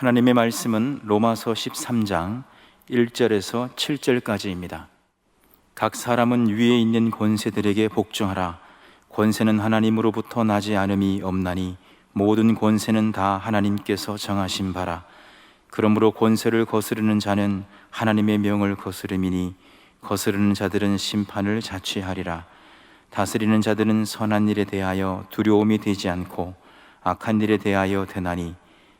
하나님의 말씀은 로마서 13장 1절에서 7절까지입니다. 각 사람은 위에 있는 권세들에게 복종하라. 권세는 하나님으로부터 나지 않음이 없나니 모든 권세는 다 하나님께서 정하신 바라. 그러므로 권세를 거스르는 자는 하나님의 명을 거스름이니 거스르는 자들은 심판을 자취하리라. 다스리는 자들은 선한 일에 대하여 두려움이 되지 않고 악한 일에 대하여 되나니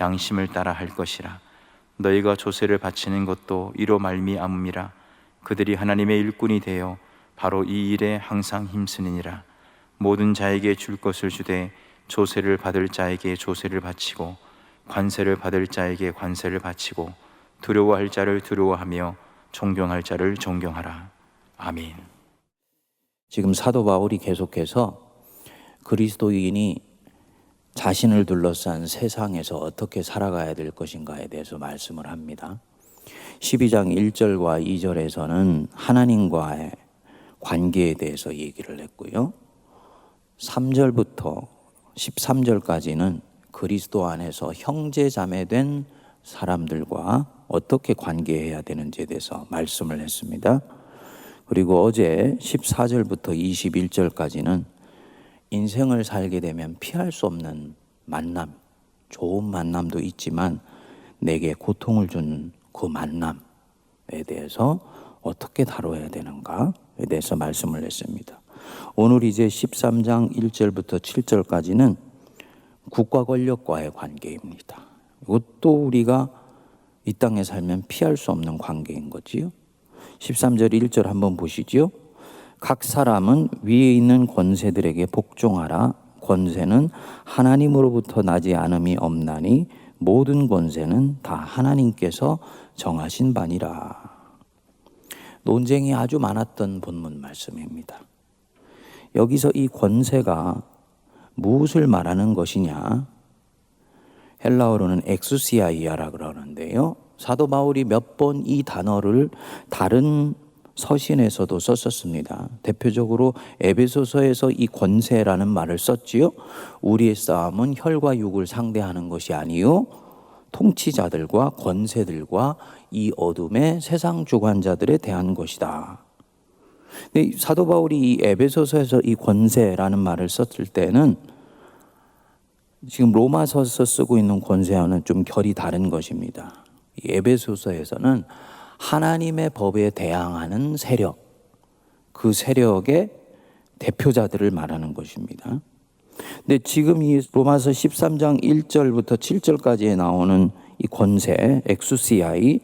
양심을 따라 할 것이라. 너희가 조세를 바치는 것도 이로 말미암음이라. 그들이 하나님의 일꾼이 되어 바로 이 일에 항상 힘쓰느니라. 모든 자에게 줄 것을 주되 조세를 받을 자에게 조세를 바치고 관세를 받을 자에게 관세를 바치고 두려워할 자를 두려워하며 존경할 자를 존경하라. 아멘. 지금 사도 바울이 계속해서 그리스도인이 자신을 둘러싼 세상에서 어떻게 살아가야 될 것인가에 대해서 말씀을 합니다. 12장 1절과 2절에서는 하나님과의 관계에 대해서 얘기를 했고요. 3절부터 13절까지는 그리스도 안에서 형제 자매 된 사람들과 어떻게 관계해야 되는지에 대해서 말씀을 했습니다. 그리고 어제 14절부터 21절까지는 인생을 살게 되면 피할 수 없는 만남, 좋은 만남도 있지만 내게 고통을 주는 그 만남에 대해서 어떻게 다뤄야 되는가에 대해서 말씀을 했습니다. 오늘 이제 13장 1절부터 7절까지는 국가 권력과의 관계입니다. 이것도 우리가 이 땅에 살면 피할 수 없는 관계인 거지요. 13절 1절 한번 보시죠. 각 사람은 위에 있는 권세들에게 복종하라. 권세는 하나님으로부터 나지 않음이 없나니 모든 권세는 다 하나님께서 정하신 바니라. 논쟁이 아주 많았던 본문 말씀입니다. 여기서 이 권세가 무엇을 말하는 것이냐? 헬라어로는 엑수시아이아라 그러는데요. 사도 바울이 몇 번 이 단어를 다른 서신에서도 썼었습니다. 대표적으로 에베소서에서 이 권세라는 말을 썼지요. 우리의 싸움은 혈과 육을 상대하는 것이 아니요 통치자들과 권세들과 이 어둠의 세상 주관자들에 대한 것이다. 사도 바울이 이 에베소서에서 이 권세라는 말을 썼을 때는 지금 로마서에서 쓰고 있는 권세와는 좀 결이 다른 것입니다. 에베소서에서는 하나님의 법에 대항하는 세력, 그 세력의 대표자들을 말하는 것입니다. 근데 지금 이 로마서 13장 1절부터 7절까지에 나오는 이 권세, 엑수시아이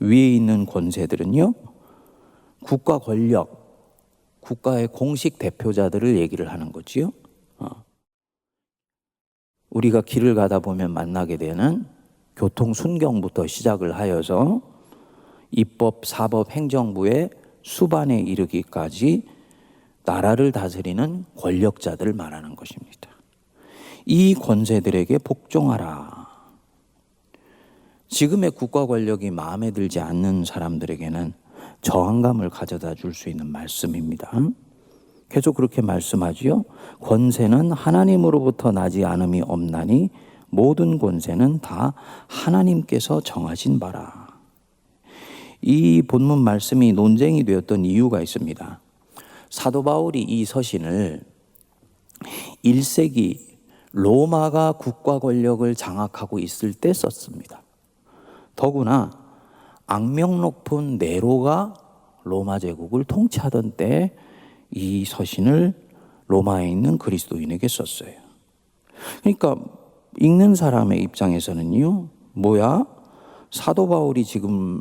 위에 있는 권세들은요, 국가 권력, 국가의 공식 대표자들을 얘기를 하는 거지요. 어. 우리가 길을 가다 보면 만나게 되는 교통 순경부터 시작을 하여서 입법, 사법, 행정부의 수반에 이르기까지 나라를 다스리는 권력자들을 말하는 것입니다. 이 권세들에게 복종하라. 지금의 국가 권력이 마음에 들지 않는 사람들에게는 저항감을 가져다 줄 수 있는 말씀입니다. 계속 그렇게 말씀하지요. 권세는 하나님으로부터 나지 않음이 없나니 모든 권세는 다 하나님께서 정하신 바라. 이 본문 말씀이 논쟁이 되었던 이유가 있습니다. 사도 바울이 이 서신을 1세기 로마가 국가 권력을 장악하고 있을 때 썼습니다. 더구나 악명 높은 네로가 로마 제국을 통치하던 때 이 서신을 로마에 있는 그리스도인에게 썼어요. 그러니까 읽는 사람의 입장에서는요, 뭐야? 사도 바울이 지금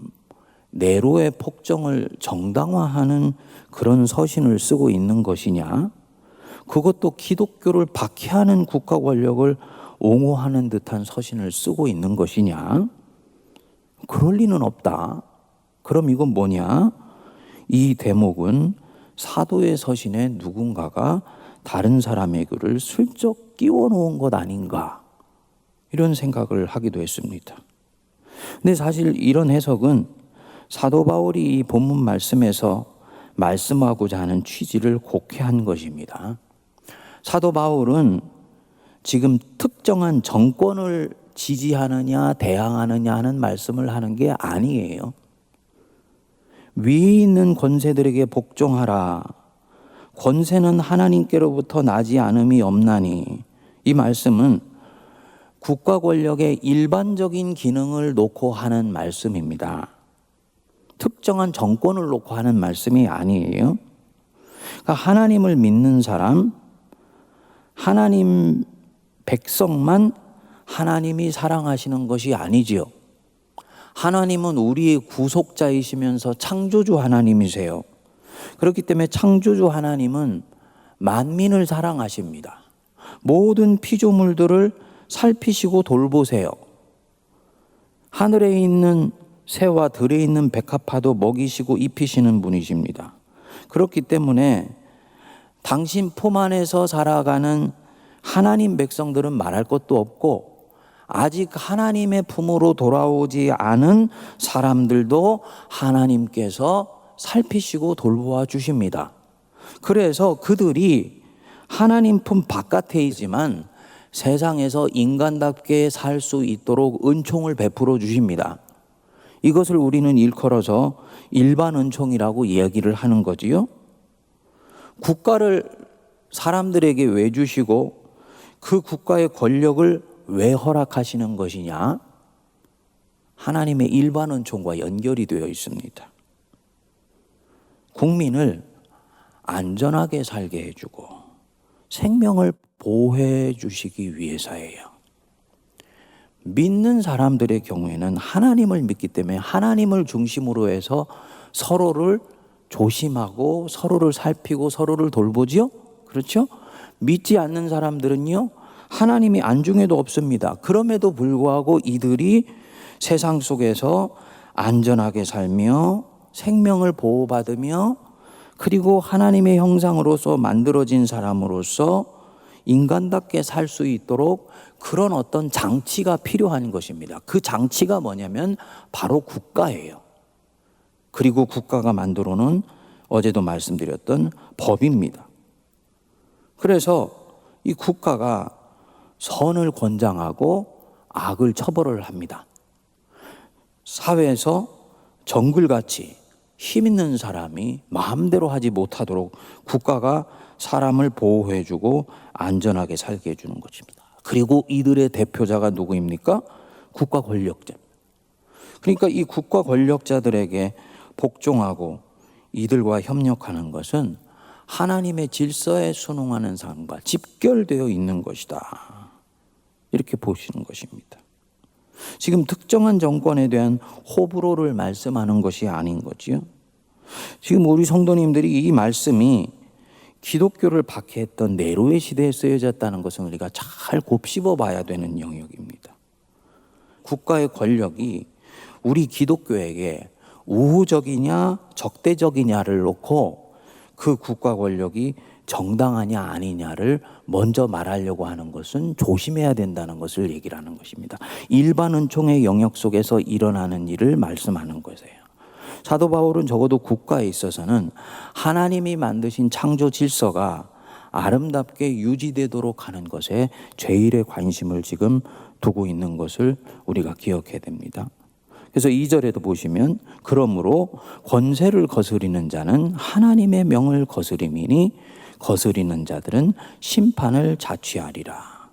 네로의 폭정을 정당화하는 그런 서신을 쓰고 있는 것이냐? 그것도 기독교를 박해하는 국가 권력을 옹호하는 듯한 서신을 쓰고 있는 것이냐? 그럴 리는 없다. 그럼 이건 뭐냐? 이 대목은 사도의 서신에 누군가가 다른 사람의 글을 슬쩍 끼워 놓은 것 아닌가. 이런 생각을 하기도 했습니다. 근데 사실 이런 해석은 사도 바울이 이 본문 말씀에서 말씀하고자 하는 취지를 곡해한 것입니다. 사도 바울은 지금 특정한 정권을 지지하느냐 대항하느냐 하는 말씀을 하는 게 아니에요. 위에 있는 권세들에게 복종하라. 권세는 하나님께로부터 나지 않음이 없나니 이 말씀은 국가 권력의 일반적인 기능을 놓고 하는 말씀입니다. 특정한 정권을 놓고 하는 말씀이 아니에요. 그러니까 하나님을 믿는 사람, 하나님 백성만 하나님이 사랑하시는 것이 아니지요. 하나님은 우리의 구속자이시면서 창조주 하나님이세요. 그렇기 때문에 창조주 하나님은 만민을 사랑하십니다. 모든 피조물들을 살피시고 돌보세요. 하늘에 있는 새와 들에 있는 백합화도 먹이시고 입히시는 분이십니다. 그렇기 때문에 당신 품 안에서 살아가는 하나님 백성들은 말할 것도 없고 아직 하나님의 품으로 돌아오지 않은 사람들도 하나님께서 살피시고 돌보아 주십니다. 그래서 그들이 하나님 품 바깥에 있지만 세상에서 인간답게 살 수 있도록 은총을 베풀어 주십니다. 이것을 우리는 일컬어서 일반 은총이라고 이야기를 하는 거지요. 국가를 사람들에게 왜 주시고 그 국가의 권력을 왜 허락하시는 것이냐? 하나님의 일반 은총과 연결이 되어 있습니다. 국민을 안전하게 살게 해주고 생명을 보호해 주시기 위해서예요. 믿는 사람들의 경우에는 하나님을 믿기 때문에 하나님을 중심으로 해서 서로를 조심하고 서로를 살피고 서로를 돌보지요? 그렇죠? 믿지 않는 사람들은요, 하나님이 안중에도 없습니다. 그럼에도 불구하고 이들이 세상 속에서 안전하게 살며 생명을 보호받으며 그리고 하나님의 형상으로서 만들어진 사람으로서 인간답게 살 수 있도록 그런 어떤 장치가 필요한 것입니다. 그 장치가 뭐냐면 바로 국가예요. 그리고 국가가 만들어 놓은 어제도 말씀드렸던 법입니다. 그래서 이 국가가 선을 권장하고 악을 처벌을 합니다. 사회에서 정글같이 힘 있는 사람이 마음대로 하지 못하도록 국가가 사람을 보호해주고 안전하게 살게 해주는 것입니다. 그리고 이들의 대표자가 누구입니까? 국가 권력자. 그러니까 이 국가 권력자들에게 복종하고 이들과 협력하는 것은 하나님의 질서에 순응하는 삶과 집결되어 있는 것이다. 이렇게 보시는 것입니다. 지금 특정한 정권에 대한 호불호를 말씀하는 것이 아닌 거지요. 지금 우리 성도님들이 이 말씀이 기독교를 박해했던 네로의 시대에 쓰여졌다는 것은 우리가 잘 곱씹어 봐야 되는 영역입니다. 국가의 권력이 우리 기독교에게 우호적이냐 적대적이냐를 놓고 그 국가 권력이 정당하냐 아니냐를 먼저 말하려고 하는 것은 조심해야 된다는 것을 얘기를 하는 것입니다. 일반 은총의 영역 속에서 일어나는 일을 말씀하는 것이에요. 사도 바울은 적어도 국가에 있어서는 하나님이 만드신 창조 질서가 아름답게 유지되도록 하는 것에 제일의 관심을 지금 두고 있는 것을 우리가 기억해야 됩니다. 그래서 2절에도 보시면 그러므로 권세를 거스리는 자는 하나님의 명을 거스림이니 거스리는 자들은 심판을 자취하리라.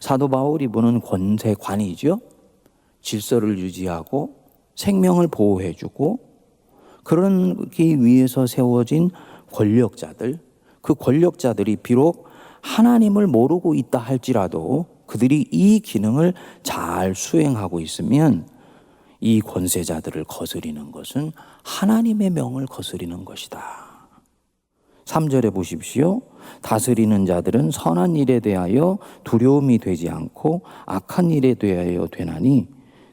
사도 바울이 보는 권세관이죠. 질서를 유지하고 생명을 보호해주고 그러기 위해서 세워진 권력자들, 그 권력자들이 비록 하나님을 모르고 있다 할지라도 그들이 이 기능을 잘 수행하고 있으면 이 권세자들을 거스리는 것은 하나님의 명을 거스리는 것이다. 3절에 보십시오. 다스리는 자들은 선한 일에 대하여 두려움이 되지 않고 악한 일에 대하여 되나니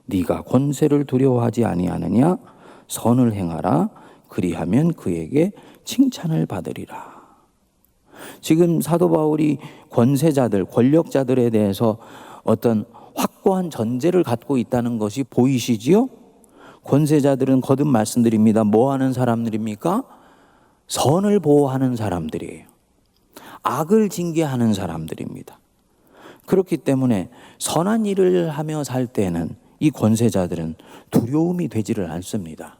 네가 권세를 두려워하지 아니하느냐 선을 행하라 그리하면 그에게 칭찬을 받으리라. 지금 사도 바울이 권세자들, 권력자들에 대해서 어떤 확고한 전제를 갖고 있다는 것이 보이시지요? 권세자들은 거듭 말씀드립니다. 뭐 하는 사람들입니까? 선을 보호하는 사람들이에요. 악을 징계하는 사람들입니다. 그렇기 때문에 선한 일을 하며 살 때는 이 권세자들은 두려움이 되지를 않습니다.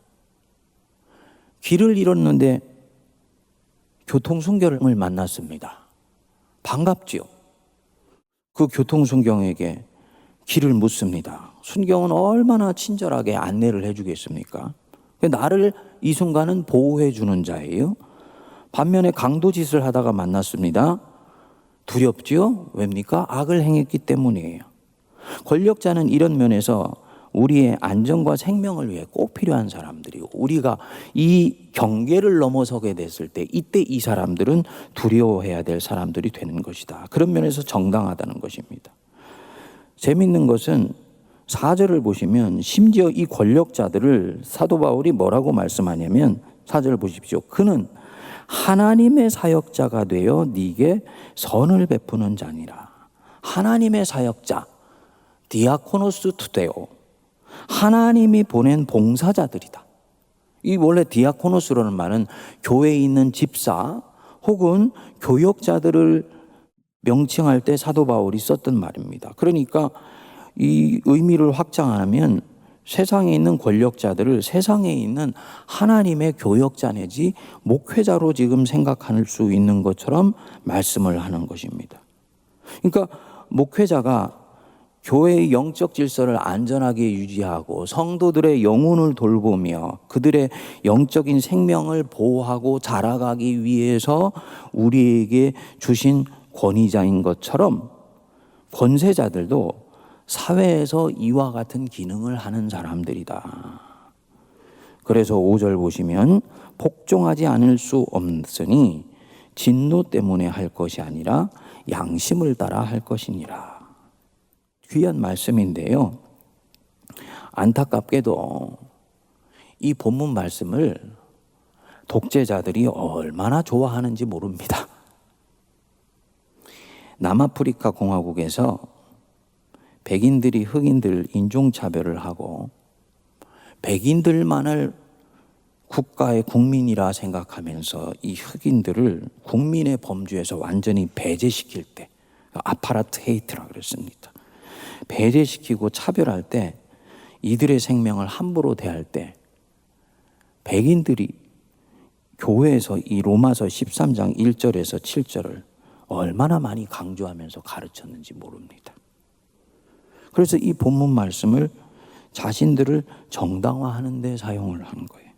길을 잃었는데 교통순경을 만났습니다. 반갑지요. 그 교통순경에게 길을 묻습니다. 순경은 얼마나 친절하게 안내를 해주겠습니까? 나를 이 순간은 보호해 주는 자예요. 반면에 강도짓을 하다가 만났습니다. 두렵지요? 왜입니까? 악을 행했기 때문이에요. 권력자는 이런 면에서 우리의 안전과 생명을 위해 꼭 필요한 사람들이고 우리가 이 경계를 넘어서게 됐을 때 이때 이 사람들은 두려워해야 될 사람들이 되는 것이다. 그런 면에서 정당하다는 것입니다. 재밌는 것은 사절을 보시면 심지어 이 권력자들을 사도 바울이 뭐라고 말씀하냐면 사절을 보십시오. 그는 하나님의 사역자가 되어 네게 선을 베푸는 자니라. 하나님의 사역자 디아코노스 투데오 하나님이 보낸 봉사자들이다. 이 원래 디아코노스라는 말은 교회에 있는 집사 혹은 교역자들을 명칭할 때 사도 바울이 썼던 말입니다. 그러니까 이 의미를 확장하면 세상에 있는 권력자들을 세상에 있는 하나님의 교역자 내지 목회자로 지금 생각할 수 있는 것처럼 말씀을 하는 것입니다. 그러니까 목회자가 교회의 영적 질서를 안전하게 유지하고 성도들의 영혼을 돌보며 그들의 영적인 생명을 보호하고 자라가기 위해서 우리에게 주신 권위자인 것처럼 권세자들도 사회에서 이와 같은 기능을 하는 사람들이다. 그래서 5절 보시면 복종하지 않을 수 없으니 진노 때문에 할 것이 아니라 양심을 따라 할 것이니라. 귀한 말씀인데요. 안타깝게도 이 본문 말씀을 독재자들이 얼마나 좋아하는지 모릅니다. 남아프리카 공화국에서 백인들이 흑인들 인종차별을 하고 백인들만을 국가의 국민이라 생각하면서 이 흑인들을 국민의 범주에서 완전히 배제시킬 때 아파라트 헤이트라 그랬습니다. 배제시키고 차별할 때 이들의 생명을 함부로 대할 때 백인들이 교회에서 이 로마서 13장 1절에서 7절을 얼마나 많이 강조하면서 가르쳤는지 모릅니다. 그래서 이 본문 말씀을 자신들을 정당화하는 데 사용을 한 거예요.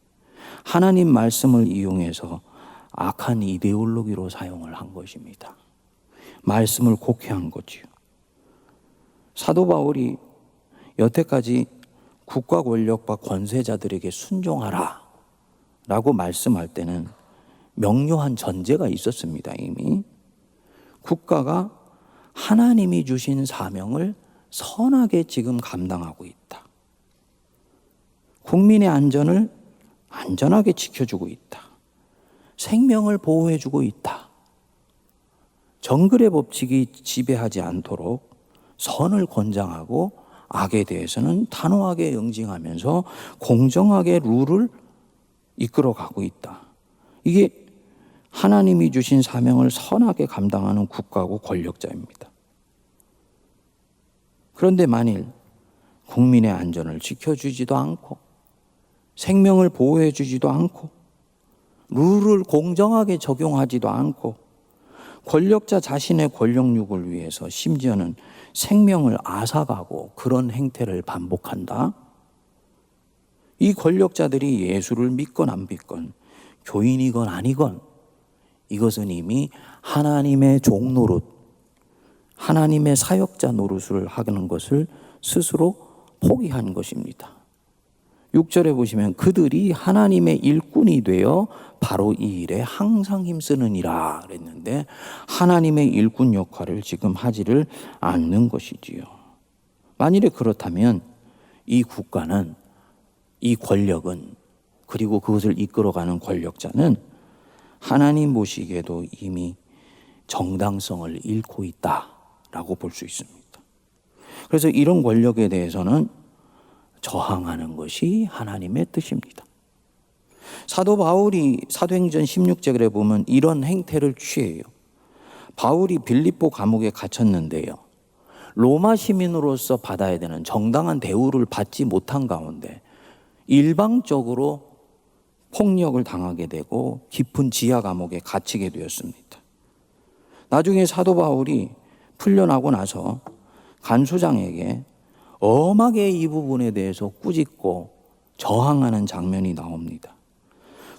하나님 말씀을 이용해서 악한 이데올로기로 사용을 한 것입니다. 말씀을 곡해한 거지요. 사도 바울이 여태까지 국가 권력과 권세자들에게 순종하라 라고 말씀할 때는 명료한 전제가 있었습니다, 이미. 국가가 하나님이 주신 사명을 선하게 지금 감당하고 있다. 국민의 안전을 안전하게 지켜주고 있다. 생명을 보호해주고 있다. 정글의 법칙이 지배하지 않도록 선을 권장하고 악에 대해서는 단호하게 응징하면서 공정하게 룰을 이끌어 가고 있다. 이게 하나님이 주신 사명을 선하게 감당하는 국가고 권력자입니다. 그런데 만일 국민의 안전을 지켜주지도 않고 생명을 보호해주지도 않고 룰을 공정하게 적용하지도 않고 권력자 자신의 권력욕을 위해서 심지어는 생명을 앗아가고 그런 행태를 반복한다. 이 권력자들이 예수를 믿건 안 믿건 교인이건 아니건 이것은 이미 하나님의 종 노릇, 하나님의 사역자 노릇을 하는 것을 스스로 포기한 것입니다. 6절에 보시면 그들이 하나님의 일꾼이 되어 바로 이 일에 항상 힘쓰느니라 그랬는데 하나님의 일꾼 역할을 지금 하지를 않는 것이지요. 만일에 그렇다면 이 국가는 이 권력은 그리고 그것을 이끌어가는 권력자는 하나님 보시기에도 이미 정당성을 잃고 있다라고 볼 수 있습니다. 그래서 이런 권력에 대해서는 저항하는 것이 하나님의 뜻입니다. 사도 바울이 사도행전 16절에 보면 이런 행태를 취해요. 바울이 빌립보 감옥에 갇혔는데요. 로마 시민으로서 받아야 되는 정당한 대우를 받지 못한 가운데 일방적으로 폭력을 당하게 되고 깊은 지하 감옥에 갇히게 되었습니다. 나중에 사도 바울이 풀려나고 나서 간수장에게 엄하게 이 부분에 대해서 꾸짖고 저항하는 장면이 나옵니다.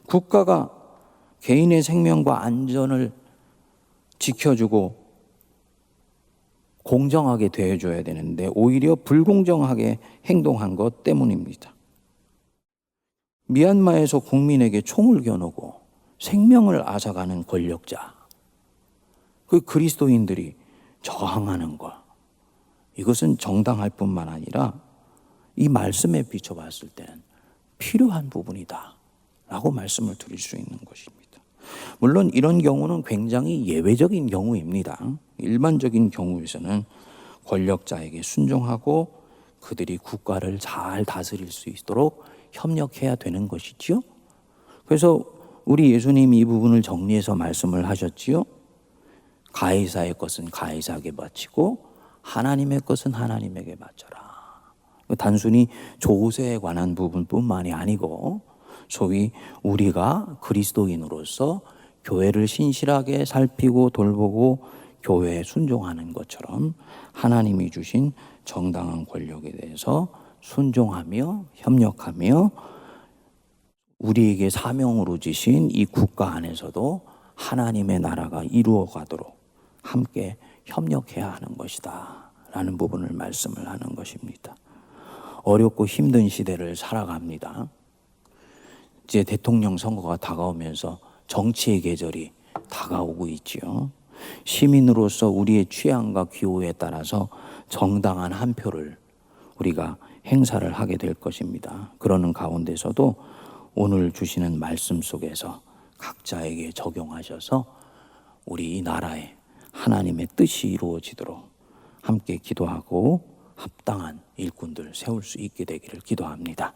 국가가 개인의 생명과 안전을 지켜주고 공정하게 대해줘야 되는데 오히려 불공정하게 행동한 것 때문입니다. 미얀마에서 국민에게 총을 겨누고 생명을 앗아가는 권력자, 그 그리스도인들이 저항하는 것, 이것은 정당할 뿐만 아니라 이 말씀에 비춰봤을 때는 필요한 부분이다. 라고 말씀을 드릴 수 있는 것입니다. 물론 이런 경우는 굉장히 예외적인 경우입니다. 일반적인 경우에서는 권력자에게 순종하고 그들이 국가를 잘 다스릴 수 있도록 협력해야 되는 것이지요. 그래서 우리 예수님이 이 부분을 정리해서 말씀을 하셨지요. 가이사의 것은 가이사에게 바치고 하나님의 것은 하나님에게 바쳐라. 단순히 조세에 관한 부분뿐만이 아니고 소위 우리가 그리스도인으로서 교회를 신실하게 살피고 돌보고 교회에 순종하는 것처럼 하나님이 주신 정당한 권력에 대해서 순종하며 협력하며 우리에게 사명으로 지신 이 국가 안에서도 하나님의 나라가 이루어가도록 함께 협력해야 하는 것이다. 라는 부분을 말씀을 하는 것입니다. 어렵고 힘든 시대를 살아갑니다. 이제 대통령 선거가 다가오면서 정치의 계절이 다가오고 있지요. 시민으로서 우리의 취향과 기호에 따라서 정당한 한 표를 우리가 행사를 하게 될 것입니다. 그러는 가운데서도 오늘 주시는 말씀 속에서 각자에게 적용하셔서 우리 이 나라에 하나님의 뜻이 이루어지도록 함께 기도하고 합당한 일꾼들 세울 수 있게 되기를 기도합니다.